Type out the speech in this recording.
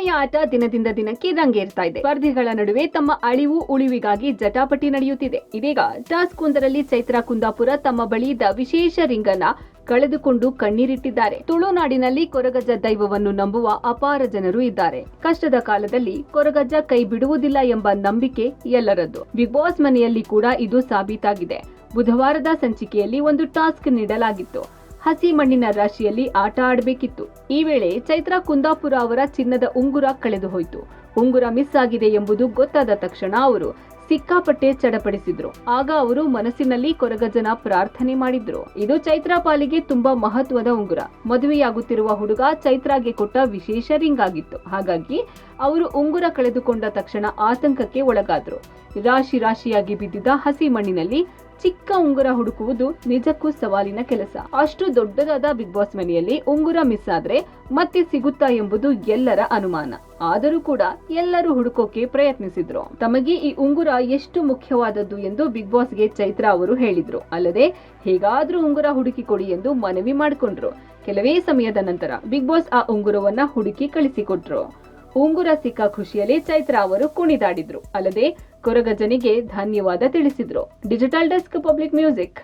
ಮನೆಯ ಆಟ ದಿನದಿಂದ ದಿನಕ್ಕೆ ರಂಗೇರ್ತಾ ಇದೆ. ಸ್ಪರ್ಧಿಗಳ ನಡುವೆ ತಮ್ಮ ಅಳಿವು ಉಳಿವಿಗಾಗಿ ಜಟಾಪಟಿ ನಡೆಯುತ್ತಿದೆ. ಇದೀಗ ಟಾಸ್ಕ್ ಒಂದರಲ್ಲಿ ಚೈತ್ರಾ ಕುಂದಾಪುರ ತಮ್ಮ ಬಳಿ ಇದ್ದ ವಿಶೇಷ ರಿಂಗ್ ಕಳೆದುಕೊಂಡು ಕಣ್ಣೀರಿಟ್ಟಿದ್ದಾರೆ. ತುಳುನಾಡಿನಲ್ಲಿ ಕೊರಗಜ್ಜ ದೈವವನ್ನು ನಂಬುವ ಅಪಾರ ಜನರು ಇದ್ದಾರೆ. ಕಷ್ಟದ ಕಾಲದಲ್ಲಿ ಕೊರಗಜ್ಜ ಕೈ ಬಿಡುವುದಿಲ್ಲ ಎಂಬ ನಂಬಿಕೆ ಎಲ್ಲರದ್ದು. ಬಿಗ್ ಬಾಸ್ ಮನೆಯಲ್ಲಿ ಕೂಡ ಇದು ಸಾಬೀತಾಗಿದೆ. ಬುಧವಾರದ ಸಂಚಿಕೆಯಲ್ಲಿ ಒಂದು ಟಾಸ್ಕ್ ನೀಡಲಾಗಿತ್ತು. ಹಸಿ ಮಣ್ಣಿನ ರಾಶಿಯಲ್ಲಿ ಆಟ ಆಡಬೇಕಿತ್ತು. ಈ ವೇಳೆ ಚೈತ್ರಾ ಕುಂದಾಪುರ ಅವರ ಚಿನ್ನದ ಉಂಗುರ ಕಳೆದು ಹೋಯಿತು. ಉಂಗುರ ಮಿಸ್ ಆಗಿದೆ ಎಂಬುದು ಗೊತ್ತಾದ ತಕ್ಷಣ ಅವರು ಸಿಕ್ಕಾಪಟ್ಟೆ ಚಡಪಡಿಸಿದ್ರು. ಆಗ ಅವರು ಮನಸ್ಸಿನಲ್ಲಿ ಕೊರಗಜನ ಪ್ರಾರ್ಥನೆ ಮಾಡಿದ್ರು. ಇದು ಚೈತ್ರಾ ಪಾಲಿಗೆ ತುಂಬಾ ಮಹತ್ವದ ಉಂಗುರ. ಮದುವೆಯಾಗುತ್ತಿರುವ ಹುಡುಗ ಚೈತ್ರಾಗೆ ಕೊಟ್ಟ ವಿಶೇಷ ರಿಂಗ್ ಆಗಿತ್ತು. ಹಾಗಾಗಿ ಅವರು ಉಂಗುರ ಕಳೆದುಕೊಂಡ ತಕ್ಷಣ ಆತಂಕಕ್ಕೆ ಒಳಗಾದ್ರು. ರಾಶಿ ರಾಶಿಯಾಗಿ ಬಿದ್ದಿದ್ದ ಹಸಿ ಮಣ್ಣಿನಲ್ಲಿ ಚಿಕ್ಕ ಉಂಗುರ ಹುಡುಕುವುದು ನಿಜಕ್ಕೂ ಸವಾಲಿನ ಕೆಲಸ. ಅಷ್ಟು ದೊಡ್ಡದಾದ ಬಿಗ್ ಬಾಸ್ ಮನೆಯಲ್ಲಿ ಉಂಗುರ ಮಿಸ್ ಆದ್ರೆ ಮತ್ತೆ ಸಿಗುತ್ತಾ ಎಂಬುದು ಎಲ್ಲರ ಅನುಮಾನ. ಆದರೂ ಕೂಡ ಎಲ್ಲರೂ ಹುಡುಕೋಕೆ ಪ್ರಯತ್ನಿಸಿದ್ರು. ತಮಗೆ ಈ ಉಂಗುರ ಎಷ್ಟು ಮುಖ್ಯವಾದದ್ದು ಎಂದು ಬಿಗ್ ಬಾಸ್ಗೆ ಚೈತ್ರಾ ಅವರು ಹೇಳಿದ್ರು. ಅಲ್ಲದೆ, ಹೇಗಾದ್ರೂ ಉಂಗುರ ಹುಡುಕಿ ಕೊಡಿ ಎಂದು ಮನವಿ ಮಾಡಿಕೊಂಡ್ರು. ಕೆಲವೇ ಸಮಯದ ನಂತರ ಬಿಗ್ ಬಾಸ್ ಆ ಉಂಗುರವನ್ನ ಹುಡುಕಿ ಕಳಿಸಿಕೊಟ್ರು. ಉಂಗುರ ಸಿಕ್ಕ ಖುಷಿಯಲ್ಲಿ ಚೈತ್ರಾ ಅವರು ಕುಣಿದಾಡಿದ್ರು. ಅಲ್ಲದೆ ಕೊರಗಜ್ಜನಿಗೆ ಧನ್ಯವಾದ ತಿಳಿಸಿದ್ರು. Digital desk public music.